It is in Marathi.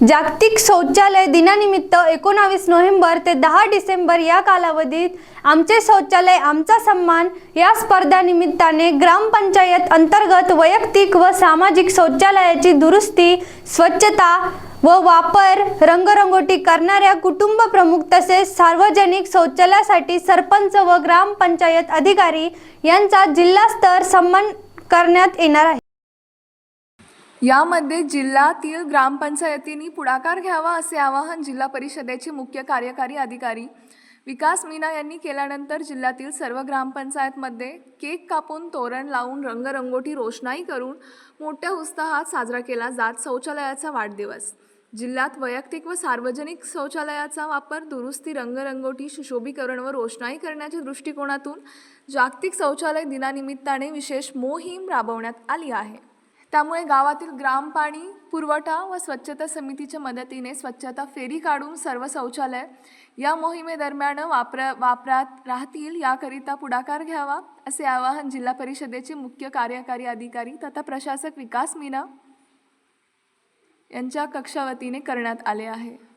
जागतिक शौचालय दिनानिमित्त एकोणावीस नोव्हेंबर ते दहा डिसेंबर या कालावधीत आमचे शौचालय आमचा सन्मान या स्पर्धानिमित्ताने ग्रामपंचायत अंतर्गत वैयक्तिक व सामाजिक शौचालयाची दुरुस्ती स्वच्छता व वापर रंगरंगोटी करणाऱ्या कुटुंब प्रमुख तसेच सार्वजनिक शौचालयासाठी सरपंच व ग्रामपंचायत अधिकारी यांचा जिल्हास्तर सन्मान करण्यात येणार आहे. यामध्ये जिल्ह्यातील ग्रामपंचायतींनी पुढाकार घ्यावा असे आवाहन जिल्हा परिषदेचे मुख्य कार्यकारी अधिकारी विकास मीना यांनी केल्यानंतर जिल्ह्यातील सर्व ग्रामपंचायतमध्ये केक कापून तोरण लावून रंगरंगोटी रोषणाई करून मोठ्या उत्साहात साजरा केला जात शौचालयाचा वाढदिवस. जिल्ह्यात वैयक्तिक व सार्वजनिक शौचालयाचा वापर दुरुस्ती रंगरंगोटी सुशोभीकरण व रोषणाई करण्याच्या दृष्टिकोनातून जागतिक शौचालय दिनानिमित्ताने विशेष मोहीम राबवण्यात आली आहे. त्यामुळे गावातील ग्राम पाणी पुरवठा व स्वच्छता समितीच्या मदतीने स्वच्छता फेरी काढून सर्व शौचालय या मोहिमेदरम्यान वापर वापरात राहतील याकरिता पुढाकार घ्यावा असे आवाहन जिल्हा परिषदेचे मुख्य कार्यकारी अधिकारी तथा प्रशासक विकास मीना यांच्या कक्षावतीने करण्यात आले आहे.